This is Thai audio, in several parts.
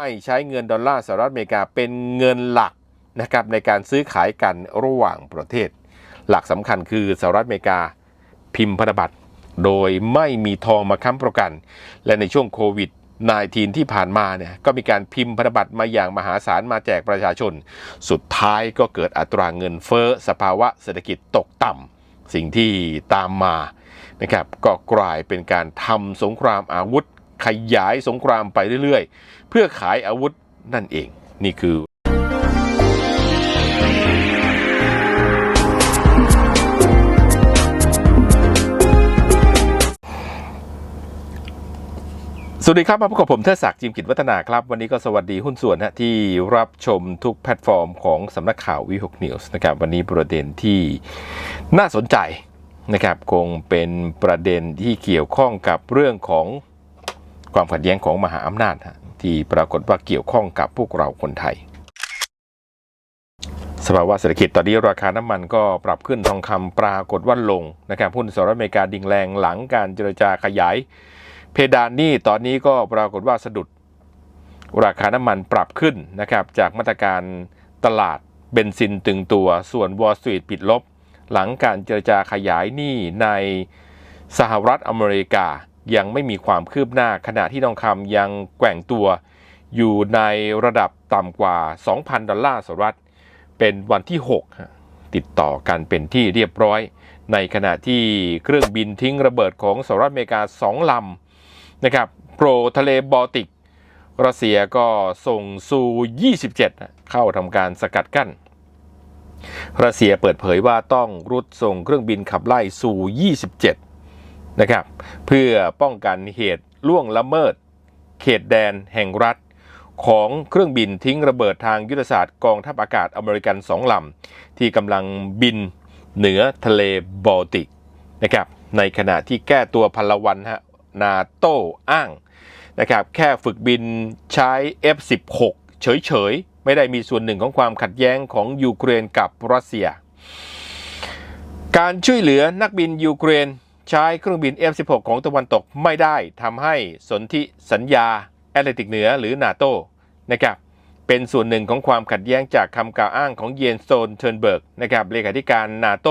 ให้ใช้เงินดอลลาร์สหรัฐอเมริกาเป็นเงินหลักนะครับในการซื้อขายกันระหว่างประเทศ หลักสำคัญคือสหรัฐอเมริกาพิมพ์พันธบัตร โดยไม่มีทองมาค้ำประกัน และในช่วงโควิด -19 ที่ผ่านมาเนี่ยก็มีการพิมพ์พันธบัตรมาอย่างมหาศาลมาแจกประชาชน สุดท้ายก็เกิดอัตราเงินเฟ้อสภาวะเศรษฐกิจตกต่ำสิ่งที่ตามมานะครับก็กลายเป็นการทำสงครามอาวุธ ขยายสงครามไปเรื่อยๆ เพื่อขายอาวุธนั่นเอง นี่คือสวัสดีครับมาพบกับผมเทศศักดิ์จิมกิจวัฒนาครับ วันนี้ก็สวัสดีหุ้นส่วนนะที่รับชมทุกแพลตฟอร์มของสำนักข่าววิหกนิวส์นะครับวันนี้ประเด็นที่น่าสนใจนะครับคงเป็นประเด็นที่เกี่ยวข้องกับเรื่องของ ความขัดแย้งของมหาอำนาจที่ปรากฏว่าเกี่ยวข้องกับพวกเราคนไทย สภาวะเศรษฐกิจตอนนี้ราคาน้ำมันก็ปรับขึ้นทองคำปรากฏว่าลงนะครับหุ้นสหรัฐอเมริกาดิ่งแรงหลังการเจรจาขยาย เพดานหนี้ตอนนี้ก็ปรากฏว่าสะดุด ราคาน้ำมันปรับขึ้นนะครับจากมาตรการตลาดเบนซินตึงตัวส่วน Wall Street ปิดลบ หลังการเจรจาขยายหนี้ในสหรัฐอเมริกา ยังไม่มีความคืบหน้าขณะที่ทองคำยังแกว่งตัวอยู่ในระดับต่ำกว่า 2,000 ดอลลาร์สหรัฐ เป็นวันที่ 6 ติดต่อกันเป็นที่เรียบร้อย ในขณะที่เครื่องบินทิ้งระเบิดของสหรัฐอเมริกา 2 ลำนะครับโปรทะเลบอลติก รัสเซียก็ส่งซู27 เข้าทำการสกัดกั้น รัสเซียเปิดเผยว่าต้องรุดส่งเครื่องบินขับไล่ซู27 นะครับ เพื่อป้องกันเหตุล่วงละเมิด เขตแดนแห่งรัฐ ของเครื่องบินทิ้งระเบิดทางยุทธศาสตร์กองทัพอากาศอเมริกันสองลำที่กำลังบินเหนือทะเลบอลติกนะครับในขณะที่แก้ตัวพลวันฮะนาโต้อ้างนะครับแค่ฝึกบินใช้ F16 เฉยๆ ไม่ได้มีส่วนหนึ่งของความขัดแย้งของยูเครนกับรัสเซีย การช่วยเหลือนักบินยูเครน ใช้เครื่องบิน F16 ของตะวันตกไม่ได้ทำให้สนธิสัญญาแอตแลนติกเหนือหรือนาโตนะครับเป็นส่วนหนึ่งของความขัดแย้งจากคำกล่าวอ้างของเยนโซนเทิร์นเบิร์กนะครับเลขาธิการนาโต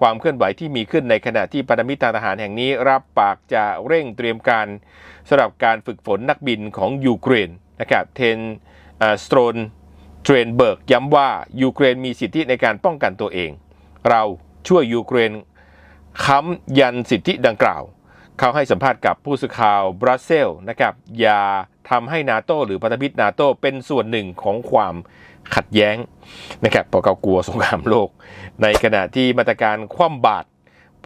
ความเคลื่อนไหวที่มีขึ้นในขณะที่พันธมิตรทาทหารแห่งนี้รับปากจะเร่งเตรียมการสำหรับการฝึกฝนนักบินของยูเครนนะครับเทนสโตรนเทรนเบิร์กย้ำว่ายูเครนมีสิทธิในการป้องกันตัวเอง เราช่วยยูเครน ค้ำยันสิทธิดังกล่าว เขาให้สัมภาษณ์กับผู้สื่อข่าวบรัสเซลนะครับอย่าทำให้นาโตหรือพันธมิตรนาโตเป็นส่วนหนึ่งของความขัดแย้งนะครับเพราะเขากลัวสงครามโลก ในขณะที่มาตรการคว่ำบาตร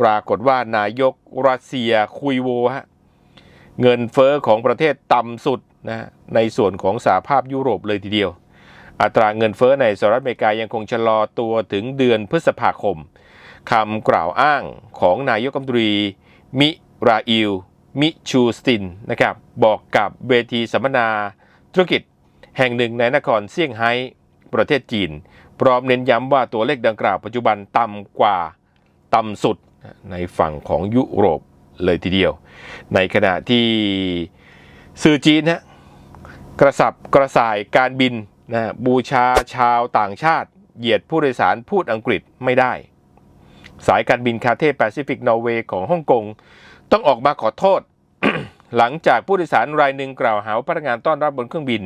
ปรากฏว่านายกรัสเซียคุยโวฮะเงินเฟอ้อของประเทศต่ำสุดนะในส่วนของสหภาพยุโรปเลยทีเดียว อัตราเงินเฟอ้อในสหรัฐอเมริกายังคงชะลอตัวถึงเดือนพฤษภาคม คำกล่าวอ้างของนายกรัฐมนตรี มิราอิล มิชูสตินนะครับบอกกับเวทีสัมมนาธุรกิจแห่งหนึ่งในนครเซี่ยงไฮ้ประเทศจีน พร้อมเน้นย้ำว่าตัวเลขดังกล่าวปัจจุบันต่ำกว่าต่ำสุดในฝั่งของยุโรปเลยทีเดียว ในขณะที่สื่อจีนฮะกระสับกระส่ายการบินนะบูชาชาวต่างชาติ เหยียดผู้โดยสารพูดอังกฤษไม่ได้ สายการบินคาเทแปซิฟิกนอร์เวย์ของฮ่องกง ต้องออกมาขอโทษ หลังจากผู้โดยสารรายหนึ่งกล่าวหาว่าพนักงานต้อนรับบนเครื่องบิน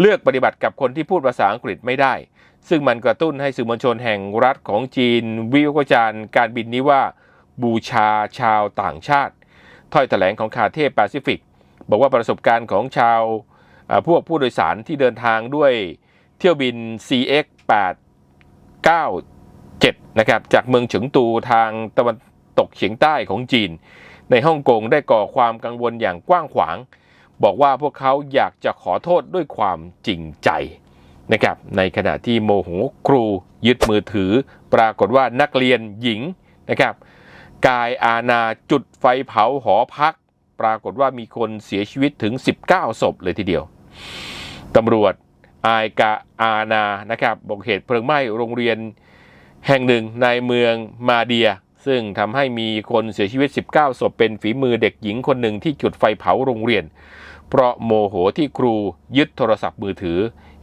เลือกปฏิบัติกับคนที่พูดภาษาอังกฤษไม่ได้ ซึ่งมันกระตุ้นให้สื่อมวลชนแห่งรัฐของจีน วิพากษ์วิจารณ์การบินนี้ว่า บูชาชาวต่างชาติ ถ้อยแถลงของคาเทแปซิฟิกบอกว่าประสบการณ์ของชาวพวกผู้โดยสารที่เดินทางด้วยเที่ยวบิน CX 8 9 นะครับจากเมืองเฉิงตูทางตะวันตกเฉียงใต้ของจีน ในฮ่องกงได้ก่อความกังวลอย่างกว้างขวาง บอกว่าพวกเขาอยากจะขอโทษด้วยความจริงใจนะครับในขณะที่โมโหครูยึดมือถือ ปรากฏว่านักเรียนหญิงนะครับกายอาณาจุดไฟเผาหอพัก ปรากฏว่ามีคนเสียชีวิตถึง 19 ศพเลยทีเดียวตำรวจอายกาอาณานะครับบอกเหตุเพลิงไหม้โรงเรียน แห่งหนึ่งในเมืองมาเดีย ซึ่งทำให้มีคนเสียชีวิต 19 ศพเป็นฝีมือเด็กหญิงคนหนึ่งที่จุดไฟเผาโรงเรียน เพราะโมโหที่ครูยึดโทรศัพท์มือถือ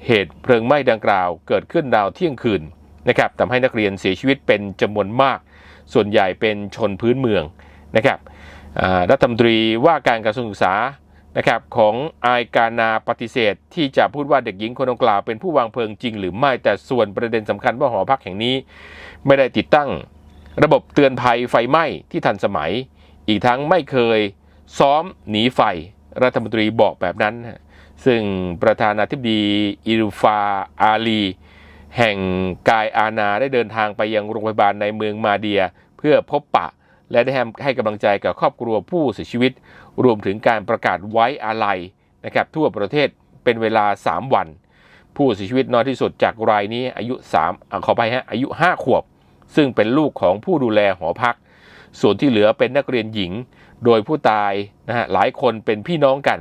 เหตุเพลิงไหม้ดังกล่าว เกิดขึ้นราวเที่ยงคืนนะครับทำให้นักเรียนเสียชีวิตเป็นจำนวนมาก ส่วนใหญ่เป็นชนพื้นเมืองนะครับรัฐมนตรีว่าการกระทรวงศึกษา นะครับของอายกานาปฏิเสธ ที่จะพูดว่าเด็กหญิงคนดังกล่าวเป็นผู้วางเพลิงจริงหรือไม่แต่ส่วนประเด็นสำคัญว่าหอพักแห่งนี้ ไม่ได้ติดตั้ง ระบบเตือนภัยไฟไหม้ที่ทันสมัย อีกทั้งไม่เคยซ้อมหนีไฟ รัฐมนตรีบอกแบบนั้นฮะซึ่งประธานาธิบดีอิรูฟาอาลี แห่งกายอาณาได้เดินทางไปยังโรงพยาบาลในเมืองมาเดีย เพื่อพบปะ และได้ให้กำลังใจกับครอบครัวผู้เสียชีวิต รวมถึงการประกาศไว้อาลัยนะครับทั่วประเทศเป็นเวลา 3 วัน ผู้เสียชีวิตน้อยที่สุดจากรายนี้อายุ3อะขอไปฮะอายุ 5 ขวบ ซึ่งเป็นลูกของผู้ดูแลหอพัก ส่วนที่เหลือเป็นนักเรียนหญิง โดยผู้ตายนะฮะหลายคนเป็นพี่น้องกัน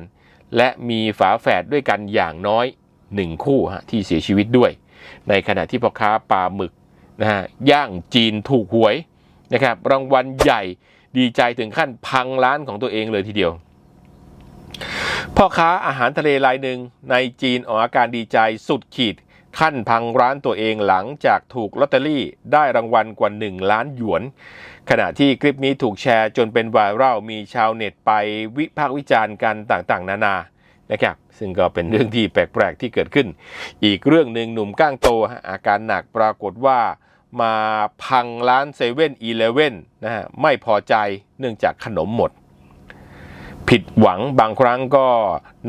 และมีฝาแฝดด้วยกันอย่างน้อย 1 คู่ฮะที่เสียชีวิตด้วย ในขณะที่พ่อค้าปลาหมึกนะฮะย่างจีนถูกหวย นะครับรางวัลใหญ่ดีใจถึงขั้นพังร้านของตัวเองเลยทีเดียว พ่อค้าอาหารทะเลรายหนึ่งในจีนออกอาการดีใจสุดขีดขั้นพังร้านตัวเองหลังจากถูกลอตเตอรี่ได้รางวัลกว่า 1 ล้านหยวน ขณะที่คลิปนี้ถูกแชร์จนเป็นไวรัลมีชาวเน็ตไปวิพากษ์วิจารณ์กันต่างๆ นานานะครับซึ่งก็เป็นเรื่องที่แปลก ๆ ที่เกิดขึ้น อีกเรื่องหนึ่งหนุ่มก้างโตฮะอาการหนักปรากฏว่า มาพังร้านเซเว่นอีเลเว่นนะฮะไม่พอใจเนื่องจากขนมหมด ผิดหวังบางครั้งก็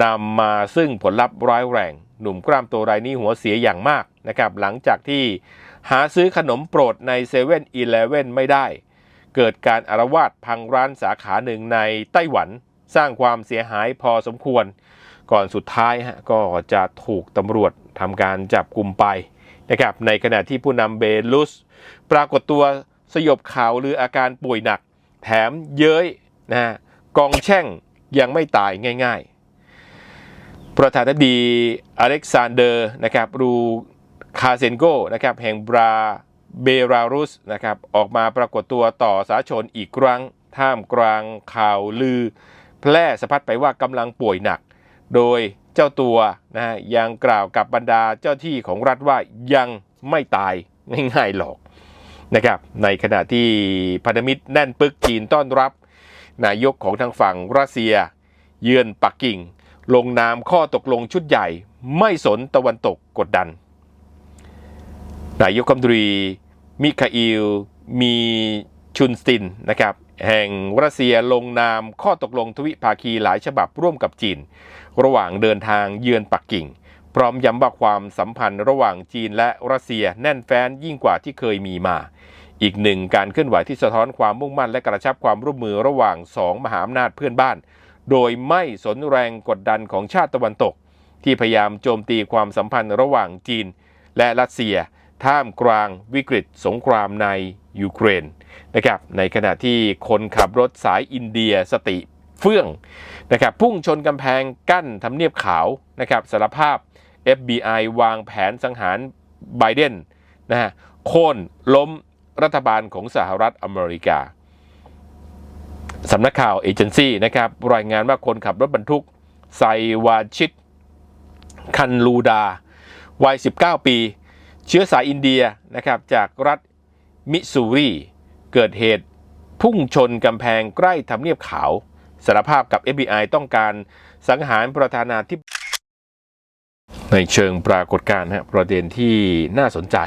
นำมาซึ่งผลลัพธ์ร้ายแรง หนุ่มกล้ามโตรายนี้หัวเสียอย่างมากนะครับหลังจากที่หาซื้อขนมโปรดในเซเว่นอีเลเว่นไม่ได้ เกิดการอารวาสพังร้านสาขาหนึ่งในไต้หวัน สร้างความเสียหายพอสมควร ก่อนสุดท้ายฮะก็จะถูกตำรวจทำการจับกลุ่มไป นะครับในขณะที่ผู้นำเบลุส ปรากฏตัวสยบข่าวหรืออาการป่วยหนัก แถมเย้ยนะกองแช่งยังไม่ตายง่ายๆ ประธานาธิบดีอเล็กซานเดอร์นะครับรูคาเซนโกนะครับแห่งบราเบลารุสนะครับออกมาปรากฏตัวต่อสาธารณชนอีกครั้ง ท่ามกลางข่าวลือ แพร่สะพัดไปว่ากำลังป่วยหนัก โดย จ้าตัวนะฮะยังกล่าวกับบรรดาเจ้าที่ของรัฐว่ายังไม่ตายง่ายๆหรอกนะครับในขณะที่พันธมิตรแน่นปึกจีนต้อนรับ นายกของทางฝั่งรัสเซีย เยือนปักกิ่ง ลงนามข้อตกลงชุดใหญ่ ไม่สนตะวันตกกดดัน นายกรัฐมนตรีมิคาอิลมีชุนสตินนะครับแห่งรัสเซียลงนามข้อตกลงทวิภาคีหลายฉบับร่วมกับจีน ระหว่างเดินทางเยือนปักกิ่ง พร้อมย้ำว่าความสัมพันธ์ระหว่างจีนและรัสเซียแน่นแฟ้นยิ่งกว่าที่เคยมีมา อีกหนึ่งการเคลื่อนไหวที่สะท้อนความมุ่งมั่นและกระชับความร่วมมือระหว่างสองมหาอำนาจเพื่อนบ้าน โดยไม่สนแรงกดดันของชาติตะวันตก ที่พยายามโจมตีความสัมพันธ์ระหว่างจีน และรัสเซีย ท่ามกลางวิกฤตสงครามในยูเครนนะครับในขณะที่คนขับรถสายอินเดียสติ เฟื่องนะครับพุ่งชนกำแพงกั้นทำเนียบขาวนะครับสารภาพ FBI วางแผนสังหารไบเดนนะฮะโค่นล้มรัฐบาลของสหรัฐอเมริกาสำนักข่าวเอเจนซี่นะครับรายงานว่าคนขับรถบรรทุกไซวาชิต คันลูดา วัย 19 ปี เชื้อสายอินเดียนะครับจากรัฐมิสซูรี เกิดเหตุพุ่งชนกำแพงใกล้ทำเนียบขาว สารภาพกับ FBI ต้องการสังหารประธานาธิบดีในเชิงปรากฏการณ์ฮะประเด็นที่น่าสนใจ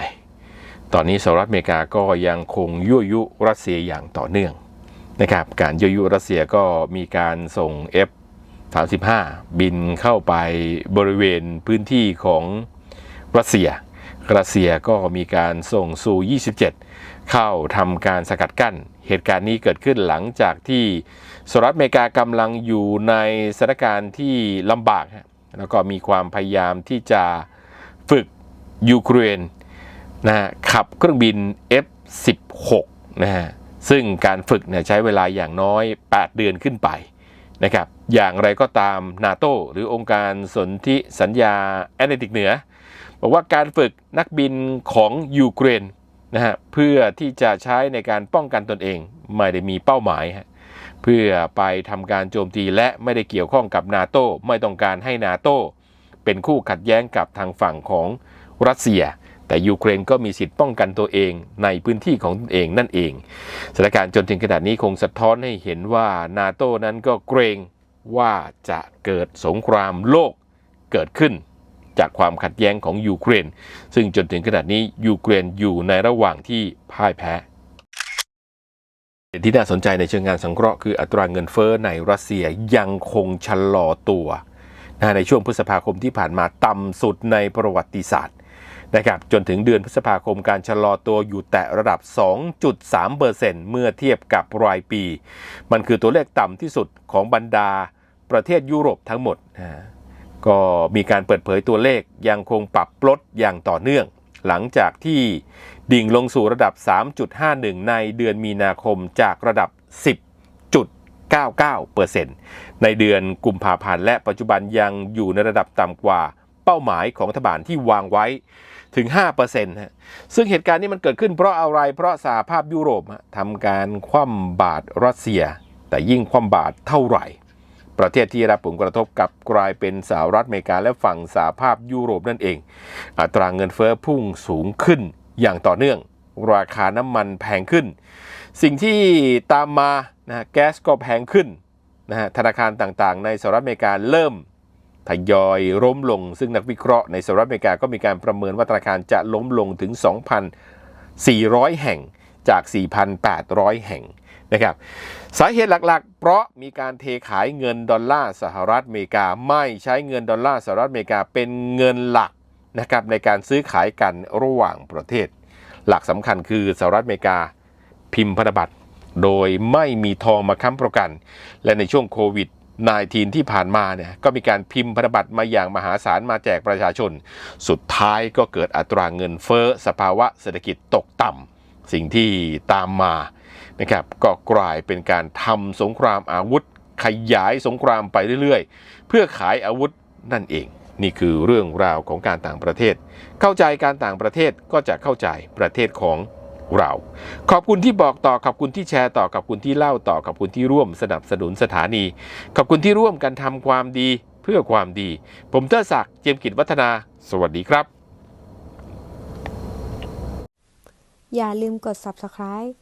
ตอนนี้สหรัฐอเมริกาก็ยังคงยั่วยุรัสเซียอย่างต่อเนื่องนะครับการยั่วยุรัสเซียก็มีการส่ง F 35 บินเข้าไปบริเวณพื้นที่ของรัสเซีย รัสเซียก็มีการส่งซู 27 เข้าทำการสกัดกั้น เหตุการณ์นี้เกิดขึ้นหลังจากที่สหรัฐอเมริกากำลังอยู่ในสถานการณ์ที่ลำบากฮะแล้วก็มีความพยายามที่จะฝึกยูเครนนะฮะขับเครื่องบิน F16 นะฮะซึ่งการฝึกเนี่ยใช้เวลาอย่างน้อย 8 เดือนขึ้นไปนะครับอย่างไรก็ตามนาโตหรือองค์การสนธิสัญญาแอตแลนติกเหนือ บอกว่าการฝึกนักบินของยูเครน นะฮะเพื่อที่จะใช้ในการป้องกันตนเอง ไม่ได้มีเป้าหมายฮะเพื่อไปทำการโจมตีและไม่ได้เกี่ยวข้องกับนาโตไม่ต้องการให้นาโตเป็นคู่ขัดแย้งกับทางฝั่งของรัสเซีย แต่ยูเครนก็มีสิทธิ์ป้องกันตัวเองในพื้นที่ของตนเองนั่นเองสถานการณ์จนถึงขนาดนี้คงสะท้อนให้เห็นว่านาโตนั้นก็เกรงว่าจะเกิดสงครามโลกเกิดขึ้น จากความขัดแย้งของยูเครน ซึ่งจนถึงขนาดนี้ยูเครนอยู่ในระหว่างที่พ่ายแพ้ที่น่าสนใจในเชิงงานสังเคราะห์คืออัตราเงินเฟ้อในรัสเซียยังคงชะลอตัวนะในช่วงพฤษภาคมที่ผ่านมาต่ำสุดในประวัติศาสตร์นะครับจนถึงเดือนพฤษภาคมการชะลอตัวอยู่แต่ระดับ 2.3%เเมื่อเทียบกับรายปี มันคือตัวเลขต่ำที่สุดของบรรดาประเทศยุโรปทั้งหมดนะ ก็มีการเปิดเผยตัวเลขยังคงปรับลดอย่างต่อเนื่อง หลังจากที่ดิ่งลงสู่ระดับ 3.51 ในเดือนมีนาคมจากระดับ 10.99%ในเดือนกุมภาพันธ์และปัจจุบันยังอยู่ในระดับต่ำกว่าเป้าหมายของรัฐบาลที่วางไว้ถึง 5%ฮะ ซึ่งเหตุการณ์นี้มันเกิดขึ้นเพราะอะไร เพราะสหภาพยุโรปทำการคว่ำบาตรรัสเซีย แต่ยิ่งคว่ำบาตรเท่าไหร่ ประเทศที่รับผลกระทบกับกลายเป็นสหรัฐอเมริกาและฝั่งสหภาพยุโรปนั่นเอง อัตราเงินเฟ้อพุ่งสูงขึ้นอย่างต่อเนื่อง ราคาน้ำมันแพงขึ้น สิ่งที่ตามมานะฮะแก๊สก็แพงขึ้นนะฮะธนาคารต่างๆ ในสหรัฐอเมริกาเริ่มทยอยล้มลง ซึ่งนักวิเคราะห์ในสหรัฐอเมริกาก็มีการประเมินว่าธนาคารจะล้มลงถึง 2,400 แห่งจาก 4,800 แห่ง นะครับสาเหตุหลักๆ เพราะมีการเทขายเงินดอลลาร์สหรัฐอเมริกา ไม่ใช้เงินดอลลาร์สหรัฐอเมริกาเป็นเงินหลักนะครับในการซื้อขายกันระหว่างประเทศ หลักสำคัญคือสหรัฐอเมริกาพิมพ์พันธบัตรโดยไม่มีทองมาค้ำประกัน และในช่วงโควิด -19 ที่ผ่านมาเนี่ยก็มีการพิมพ์พันธบัตรมาอย่างมหาศาลมาแจกประชาชน สุดท้ายก็เกิดอัตราเงินเฟ้อสภาวะเศรษฐกิจตกต่ำสิ่งที่ตามมา นะครับก็กลายเป็นการทำสงครามอาวุธ ขยายสงครามไปเรื่อยๆ เพื่อขายอาวุธนั่นเอง นี่คือเรื่องราวของการต่างประเทศ เข้าใจการต่างประเทศก็จะเข้าใจประเทศของเรา ขอบคุณที่บอกต่อ ขอบคุณที่แชร์ต่อ ขอบคุณที่เล่าต่อ ขอบคุณที่ร่วมสนับสนุนสถานี ขอบคุณที่ร่วมกันทำความดีเพื่อความดี ผมเตอร์ศักดิ์เจียมกิจวัฒนา สวัสดีครับ อย่าลืมกด subscribe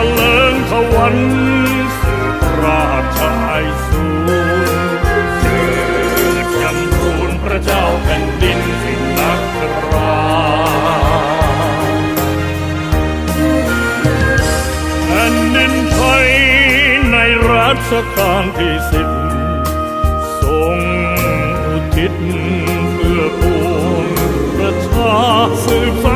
ะเลิงทวันสืบราชไอสูรเจิดยำทูลพระเจ้าแผ่นดินสิ่งนักราแผ่นดินไทยในรัชกาลที่สิบทรงอุทิศเพื่อปวงประชาสืบสา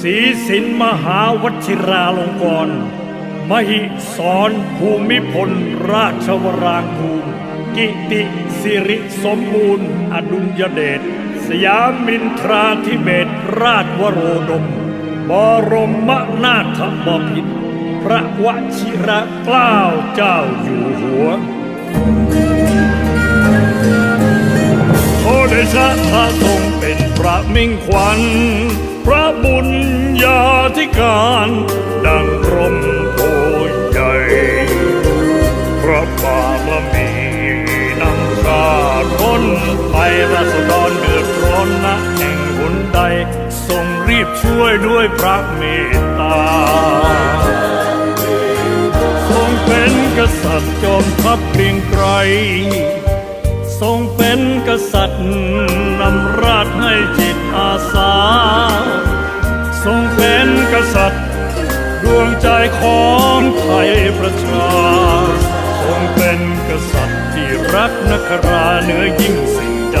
ศีสินมหาวชิราลงกรณมหิสรภูมิพล ราชวรางคูกิติสิริสมบูรณ์ อดุลยเดช สยามินทราธิเบศราชวโรดม บรมนาถบพิตรพระวชิระเกล้าเจ้าอยู่หัวโอเดชะพระทรงเป็นพระมิ่งขวัญ พระบุญญาธิการดังร่มโพใหญ่พระบารมีนำชาต้นไปราษฎรเดือดร้อนนะแห่งหนใดทรงรีบช่วยด้วยพระเมตตาทรงเป็นกษัตริย์จอมทัพเกรียงไกร ทรงเป็นกษัตริย์นำราชให้จิตอาสา ทรงเป็นกษัตริย์ ดวงใจของไทยประชา ทรงเป็นกษัตริย์ที่รักนักราเหนือยิ่งสิ่งใด